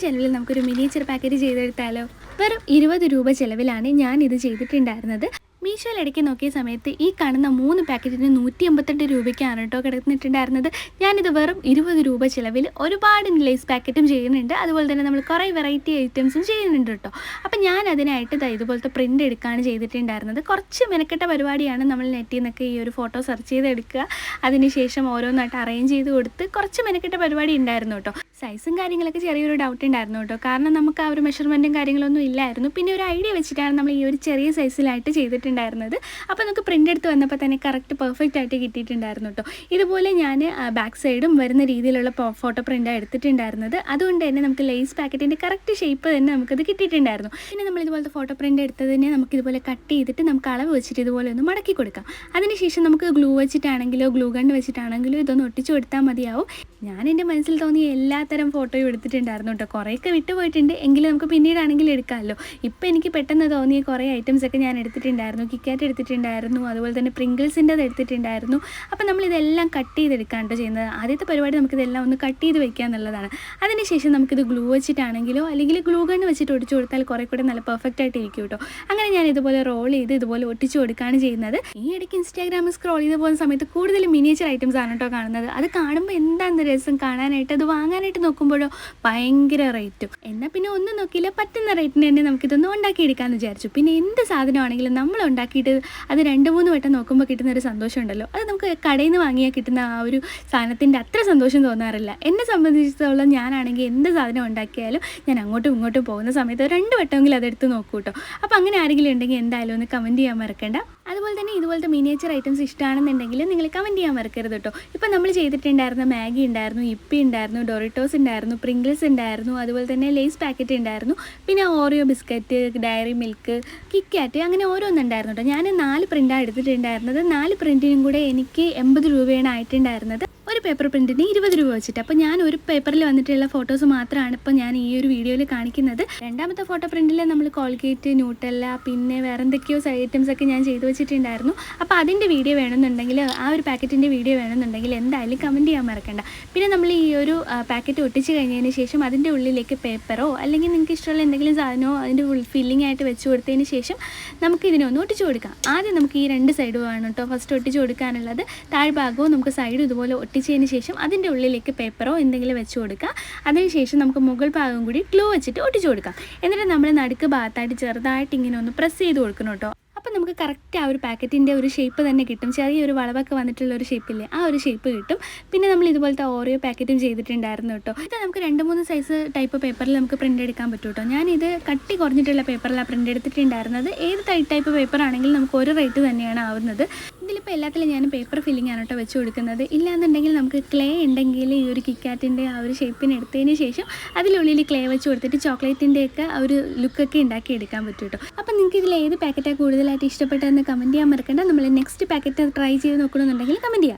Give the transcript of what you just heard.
ചിലവിൽ നമുക്കൊരു miniature packet ചെയ്തെടുത്താലോ? വെറും ഇരുപത് രൂപ ചിലവിലാണ് ഞാൻ ഇത് ചെയ്തിട്ടുണ്ടായിരുന്നത്. മീഷോയിൽ ഇടയ്ക്ക് നോക്കിയ സമയത്ത് ഈ കാണുന്ന മൂന്ന് പാക്കറ്റിന് നൂറ്റി എൺപത്തെട്ട് രൂപയ്ക്കാണ് കേട്ടോ കിടന്നിട്ടുണ്ടായിരുന്നത്. ഞാനിത് വെറും ഇരുപത് രൂപ ചിലവിൽ ഒരുപാട് ലേസ് പാക്കറ്റും ചെയ്യുന്നുണ്ട്. അതുപോലെ തന്നെ നമ്മൾ കുറേ വെറൈറ്റി ഐറ്റംസും ചെയ്യുന്നുണ്ട് കേട്ടോ. അപ്പം ഞാൻ അതിനായിട്ട് ഇതുപോലത്തെ പ്രിന്റ് എടുക്കുകയാണ് ചെയ്തിട്ടുണ്ടായിരുന്നത്. കുറച്ച് മെനക്കെട്ട പരിപാടിയാണ് നമ്മൾ നെറ്റിൽ നിന്നൊക്കെ ഈ ഒരു ഫോട്ടോ സെർച്ച് ചെയ്തെടുക്കുക. അതിനുശേഷം ഓരോന്നായിട്ട് അറേഞ്ച് ചെയ്ത് കൊടുത്ത് കുറച്ച് മെനക്കെട്ട പരിപാടി ഉണ്ടായിരുന്നു കേട്ടോ. സൈസും കാര്യങ്ങളൊക്കെ ചെറിയൊരു ഡൗട്ട് ഉണ്ടായിരുന്നു കേട്ടോ. കാരണം നമുക്ക് ആ ഒരു മെഷർമെന്റും കാര്യങ്ങളൊന്നും ഇല്ലായിരുന്നു. പിന്നെ ഒരു ഐഡിയ വെച്ചിട്ടാണ് നമ്മൾ ഈ ഒരു ചെറിയ സൈസിലായിട്ട് ചെയ്തിട്ടുണ്ടായിരുന്നത് അപ്പോൾ നമുക്ക് പ്രിന്റ് എടുത്ത് വന്നപ്പോൾ തന്നെ കറക്റ്റ് പെർഫെക്റ്റ് ആയിട്ട് കിട്ടിയിട്ടുണ്ടായിരുന്നു കേട്ടോ ഇതുപോലെ ഞാൻ ബാക്ക് സൈഡും വരുന്ന രീതിയിലുള്ള ഫോട്ടോ പ്രിന്റാണ് എടുത്തിട്ടുണ്ടായിരുന്നത്. അതുകൊണ്ട് തന്നെ നമുക്ക് ലേസ് പാക്കറ്റിന്റെ കറക്റ്റ് ഷേപ്പ് തന്നെ നമുക്കത് കിട്ടിയിട്ടുണ്ടായിരുന്നു. പിന്നെ നമ്മൾ ഇതുപോലത്തെ ഫോട്ടോ പ്രിന്റ് നമുക്ക് ഇതുപോലെ കട്ട് ചെയ്തിട്ട് നമുക്ക് അളവ് വെച്ചിട്ട് ഇതുപോലെ ഒന്ന് മടക്കി കൊടുക്കാം. അതിനുശേഷം നമുക്ക് ഗ്ലൂ വെച്ചിട്ടാണെങ്കിലോ ഗ്ലൂ ഗൺ വെച്ചിട്ടാണെങ്കിലോ ഇതൊന്ന് ഒട്ടിച്ചു കൊടുത്താൽ മതിയാവും. ഞാൻ എന്റെ മനസ്സിൽ തോന്നിയ എല്ലാത്തരം ഫോട്ടോയും എടുത്തിട്ടുണ്ടായിരുന്നു കേട്ടോ കുറേയൊക്കെ വിട്ടുപോയിട്ടുണ്ട്. എങ്കിലും നമുക്ക് പിന്നീടാണെങ്കിൽ എടുക്കാമല്ലോ. ഇപ്പോൾ എനിക്ക് പെട്ടെന്ന് തോന്നിയ കുറേ ഐറ്റംസ് ഒക്കെ ഞാൻ എടുത്തിട്ടുണ്ടായിരുന്നു. കിക്കാറ്റ് എടുത്തിട്ടുണ്ടായിരുന്നു. അതുപോലെ തന്നെ പ്രിങ്കിൾസിന്റെത് എടുത്തിട്ടുണ്ടായിരുന്നു. അപ്പോൾ നമ്മളിതെല്ലാം കട്ട് ചെയ്തെടുക്കാൻ കേട്ടോ ചെയ്യുന്നത്. ആദ്യത്തെ പരിപാടി നമുക്കിതെല്ലാം ഒന്ന് കട്ട് ചെയ്ത് വെക്കുക എന്നുള്ളതാണ് അതിനുശേഷം നമുക്കിത് ഗ്ലൂ വെച്ചിട്ടാണെങ്കിലോ അല്ലെങ്കിൽ ഗ്ലൂ ഗൺ വെച്ചിട്ട് ഒടിച്ചു കൊടുത്താൽ കുറേ കൂടെ നല്ല പെർഫെക്റ്റ് ആയിട്ട് ഇരിക്കും കേട്ടോ അങ്ങനെ ഞാൻ ഇതുപോലെ റോൾ ചെയ്ത് ഇതുപോലെ ഒട്ടിച്ചു കൊടുക്കുകയാണ് ചെയ്യുന്നത്. ഈ ഇടയ്ക്ക് ഇൻസ്റ്റാഗ്രാമിൽ സ്ക്രോൾ ചെയ്ത് പോകുന്ന സമയത്ത് കൂടുതൽ മിനിയേച്ചർ ഐറ്റംസ് ആണ് കേട്ടോ കാണുന്നത്. അത് കാണുമ്പോൾ എന്താണ് രസം? കാണാനായിട്ട് അത് വാങ്ങാനായിട്ട് നോക്കുമ്പോഴോ ഭയങ്കര റേറ്റും എന്നാൽ പിന്നെ ഒന്നും നോക്കിയില്ല പറ്റുന്ന റേറ്റിന് തന്നെ ഉണ്ടാക്കി ഉണ്ടാക്കിയെടുക്കാമെന്ന് വിചാരിച്ചു. പിന്നെ എന്ത് സാധനമാണെങ്കിലും നമ്മൾ ഉണ്ടാക്കിയിട്ട് അത് രണ്ട് മൂന്ന് വട്ടം നോക്കുമ്പോൾ കിട്ടുന്ന ഒരു സന്തോഷം ഉണ്ടല്ലോ അത് നമുക്ക് കടയിൽ നിന്ന് വാങ്ങിയാൽ കിട്ടുന്ന ആ ഒരു സാധനത്തിന്റെ അത്ര സന്തോഷം തോന്നാറില്ല. എന്നെ സംബന്ധിച്ചിടത്തോളം ഞാനാണെങ്കിൽ എന്ത് സാധനം ഉണ്ടാക്കിയാലും ഞാൻ അങ്ങോട്ടും ഇങ്ങോട്ടും പോകുന്ന സമയത്ത് രണ്ട് വട്ടമെങ്കിലും അതെടുത്ത് നോക്കൂ കേട്ടോ അപ്പോൾ അങ്ങനെ ആരെങ്കിലും ഉണ്ടെങ്കിൽ എന്തായാലും ഒന്ന് കമന്റ് ചെയ്യാൻ മറക്കണ്ട. ഇതുപോലത്തെ മിനിയേച്ചർ ഐറ്റംസ് ഇഷ്ടമാണെന്നുണ്ടെങ്കിൽ നിങ്ങൾ കമന്റ് ചെയ്യാൻ മറക്കരുത് കേട്ടോ. ഇപ്പോൾ നമ്മൾ ചെയ്തിട്ടുണ്ടായിരുന്ന മാഗി ഉണ്ടായിരുന്നു ഇപ്പി ഉണ്ടായിരുന്നു ഡൊറിറ്റോസ് ഉണ്ടായിരുന്നു പ്രിങ്കിൾസ് ഉണ്ടായിരുന്നു അതുപോലെ തന്നെ ലേസ് പാക്കറ്റ് ഉണ്ടായിരുന്നു പിന്നെ Oreo biscuit Dairy Milk KitKat അങ്ങനെ ഓരോന്നുണ്ടായിരുന്നു കേട്ടോ. ഞാൻ നാല് പ്രിന്റാണ് എടുത്തിട്ടുണ്ടായിരുന്നത്. നാല് പ്രിന്റിനും കൂടെ എനിക്ക് എൺപത് രൂപയാണ് ആയിട്ടുണ്ടായിരുന്നത്. പേപ്പർ പ്രിന്റിന് ഇരുപത് രൂപ വെച്ചിട്ട്. അപ്പോൾ ഞാൻ ഒരു പേപ്പറിൽ വന്നിട്ടുള്ള ഫോട്ടോസ് മാത്രമാണ് ഇപ്പോൾ ഞാൻ ഈ ഒരു വീഡിയോയിൽ കാണിക്കുന്നത്. രണ്ടാമത്തെ ഫോട്ടോ പ്രിന്റിൽ നമ്മൾ കോൾഗേറ്റ് ന്യൂട്ടല്ല പിന്നെ വേറെ എന്തൊക്കെയോ ഐറ്റംസ് ഒക്കെ ഞാൻ ചെയ്തു വെച്ചിട്ടുണ്ടായിരുന്നു. അപ്പോൾ അതിന്റെ വീഡിയോ വേണമെന്നുണ്ടെങ്കിൽ ആ ഒരു പാക്കറ്റിന്റെ വീഡിയോ വേണമെന്നുണ്ടെങ്കിൽ എന്തായാലും കമന്റ് ചെയ്യാൻ മറക്കണ്ട. പിന്നെ നമ്മൾ ഈ ഒരു പാക്കറ്റ് ഒട്ടിച്ച് കഴിഞ്ഞതിന് ശേഷം അതിന്റെ ഉള്ളിലേക്ക് പേപ്പറോ അല്ലെങ്കിൽ നിങ്ങൾക്ക് ഇഷ്ടമുള്ള എന്തെങ്കിലും സാധനമോ അതിന്റെ ഫില്ലിംഗ് ആയിട്ട് വെച്ച് കൊടുത്തതിന് ശേഷം നമുക്ക് ഇതിനൊന്ന് ഒട്ടിച്ചു കൊടുക്കാം. ആദ്യം നമുക്ക് ഈ രണ്ട് സൈഡും ആണ് കേട്ടോ ഫസ്റ്റ് ഒട്ടിച്ച് കൊടുക്കാനുള്ളത്. താഴ്ഭാഗവും നമുക്ക് സൈഡും ഇതുപോലെ ഒട്ടിച്ചതിന് ശേഷം അതിന്റെ ഉള്ളിലേക്ക് പേപ്പറോ എന്തെങ്കിലും വെച്ച് കൊടുക്കുക. അതിനുശേഷം നമുക്ക് മുകൾ ഭാഗം കൂടി ഗ്ലൂ വെച്ചിട്ട് ഒട്ടിച്ചു കൊടുക്കാം. എന്നിട്ട് നമ്മൾ നടുക്ക് ഭാഗത്തായിട്ട് ചെറുതായിട്ട് ഇങ്ങനെ ഒന്ന് പ്രസ് ചെയ്ത് കൊടുക്കണം കേട്ടോ. അപ്പം നമുക്ക് കറക്റ്റ് ആ ഒരു പാക്കറ്റിന്റെ ഒരു ഷേപ്പ് തന്നെ കിട്ടും. ചെറിയൊരു വളവൊക്കെ വന്നിട്ടുള്ള ഒരു ഷേപ്പില്ലേ ആ ഒരു ഷേപ്പ് കിട്ടും. പിന്നെ നമ്മൾ ഇതുപോലത്തെ ഓരോ പാക്കറ്റും ചെയ്തിട്ടുണ്ടായിരുന്നു കേട്ടോ. ഇത് നമുക്ക് രണ്ട് മൂന്ന് സൈസ് ടൈപ്പ് പേപ്പറിൽ നമുക്ക് പ്രിന്റ് എടുക്കാൻ പറ്റും കേട്ടോ. ഞാനിത് കട്ടി കുറഞ്ഞിട്ടുള്ള പേപ്പറിലാണ് പ്രിന്റ് എടുത്തിട്ടുണ്ടായിരുന്നത്. ഏത് ടൈപ്പ് പേപ്പർ ആണെങ്കിലും നമുക്ക് ഒരു റേറ്റ് തന്നെയാണ് ആവുന്നത്. ഇതിലിപ്പോൾ എല്ലാത്തിലും ഞാൻ പേപ്പർ ഫില്ലിംഗ് ആണ് കേട്ടോ വെച്ച് കൊടുക്കുന്നത്. ഇല്ലാന്നുണ്ടെങ്കിൽ നമുക്ക് ക്ലേ ഉണ്ടെങ്കിൽ ഈ ഒരു കിക്കാറ്റിന്റെ ആ ഒരു ഷേപ്പിന് എടുത്തതിന് ശേഷം അതിനുള്ളിൽ ക്ലേ വെച്ച് കൊടുത്തിട്ട് ചോക്ലേറ്റിന്റെയൊക്കെ ആ ഒരു ലുക്കൊക്കെ ഉണ്ടാക്കി എടുക്കാൻ പറ്റും കേട്ടോ. അപ്പം നിങ്ങൾക്ക് ഇതിൽ ഏത് പാക്കറ്റാണ് കൂടുതലായിട്ട് ഇഷ്ടപ്പെട്ടതെന്ന് കമന്റ് ചെയ്യാൻ മറക്കണ്ട. നമ്മൾ നെക്സ്റ്റ് പാക്കറ്റ് ട്രൈ ചെയ്ത് നോക്കണമെന്നുണ്ടെങ്കിൽ കമന്റ് ചെയ്യാം.